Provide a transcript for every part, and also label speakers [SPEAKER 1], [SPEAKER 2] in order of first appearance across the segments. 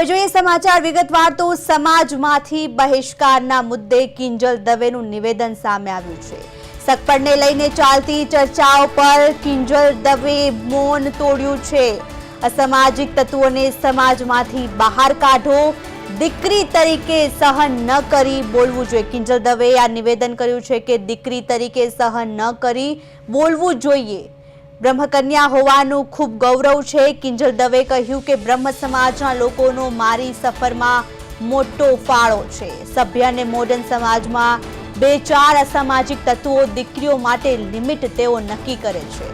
[SPEAKER 1] હવે જોઈએ સમાચાર. વિગતવાર તો સમાજમાંથી બહિષ્કારના મુદ્દે કિંજલ દવેનું નિવેદન સામે આવ્યું છે. સગપડને લઈને ચાલતી ચર્ચાઓ પર કિંજલ દવે મૌન તોડ્યું છે. અસામાજિક તત્વોને સમાજમાંથી બહાર કાઢો. દીકરી તરીકે સહન ન કરી બોલવું જોઈએ. કિંજલ દવેએ આ નિવેદન કર્યું છે કે દીકરી તરીકે સહન ન કરી બોલવું જોઈએ. બ્રહ્મકન્યા હોવાનું ખૂબ ગૌરવ છે. કિંજલ દવે કહ્યું કે બ્રહ્મ સમાજના લોકોનો મારી સફરમાં મોટો ફાળો છે. સભ્ય અને મોડર્ન સમાજમાં બે ચાર અસામાજિક તત્વો દીકરીઓ માટે લિમિટ તેઓ નક્કી કરે છે.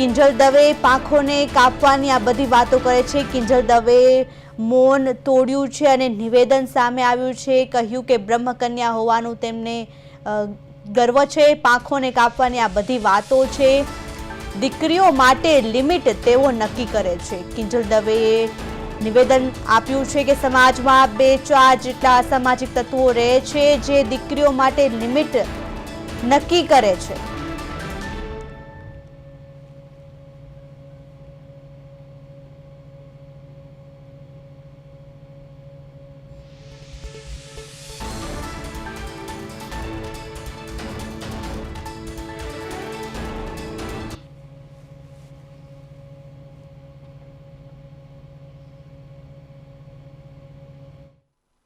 [SPEAKER 1] કિંજલ દવે પાંખોને કાપવાની આ બધી વાતો કરે છે. કિંજલ દવે મૌન તોડ્યું છે અને નિવેદન સામે આવ્યું છે. કહ્યું કે બ્રહ્મકન્યા હોવાનું તેમને ગર્વ છે. પાંખોને કાપવાની આ બધી વાતો છે. દીકરીઓ માટે લિમિટ તેઓ નક્કી કરે છે. કિંજલ દવેએ નિવેદન આપ્યું છે કે સમાજમાં બે ચાર જેટલા અસામાજિક તત્વો રહે છે જે દીકરીઓ માટે લિમિટ નક્કી કરે છે.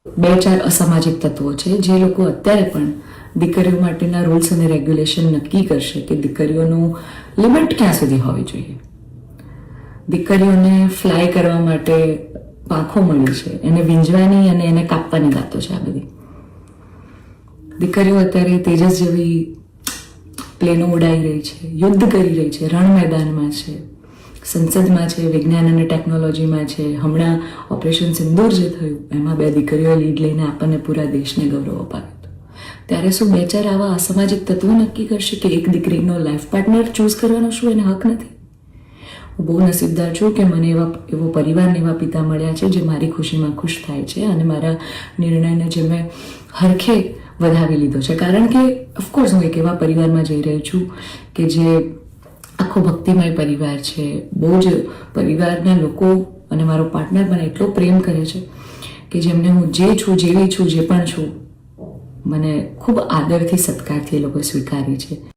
[SPEAKER 2] બે ચાર અસામાજિક તત્વો છે, જે લોકો અત્યારે પણ દીકરીઓ માટેના રૂલ્સ અને રેગ્યુલેશન નક્કી કરશે કે દીકરીઓનું લિમિટ ક્યાં સુધી હોવી જોઈએ. દીકરીઓને ફ્લાય કરવા માટે પાંખો મળી છે, એને વીંજવાની અને એને કાપવાની વાતો છે આ બધી. દીકરીઓ અત્યારે તેજસ જેવી પ્લેનો ઉડાઈ રહી છે, યુદ્ધ કરી રહી છે, રણ મેદાનમાં છે. સંસદમાં છે, વિજ્ઞાન અને ટેકનોલોજીમાં છે. હમણાં ઓપરેશન સિંદૂર જે થયું, એમાં બે દીકરીઓ લીડ લઈને આપણને પૂરા દેશને ગૌરવ અપાવ્યું હતું. ત્યારે શું બે ચાર આવા અસામાજિક તત્વો નક્કી કરશે કે એક દીકરીનો લાઈફ પાર્ટનર ચૂઝ કરવાનો શું એને હક નથી? હું બહુ નસીબદાર છું કે મને એવા, એવો પરિવારને એવા પિતા મળ્યા છે જે મારી ખુશીમાં ખુશ થાય છે અને મારા નિર્ણયને જે મેં હરખે વધાવી લીધો છે. કારણ કે ઓફકોર્સ હું એક એવા પરિવારમાં જઈ રહી છું કે જે આખો ભક્તિમય પરિવાર છે, બહુ જ પરિવારના લોકો અને મારો પાર્ટનર મને એટલો પ્રેમ કરે છે કે જેમને હું જે છું, જેવી છું, જે પણ છું, મને ખૂબ આદરથી સત્કારથી એ લોકો સ્વીકારી છે.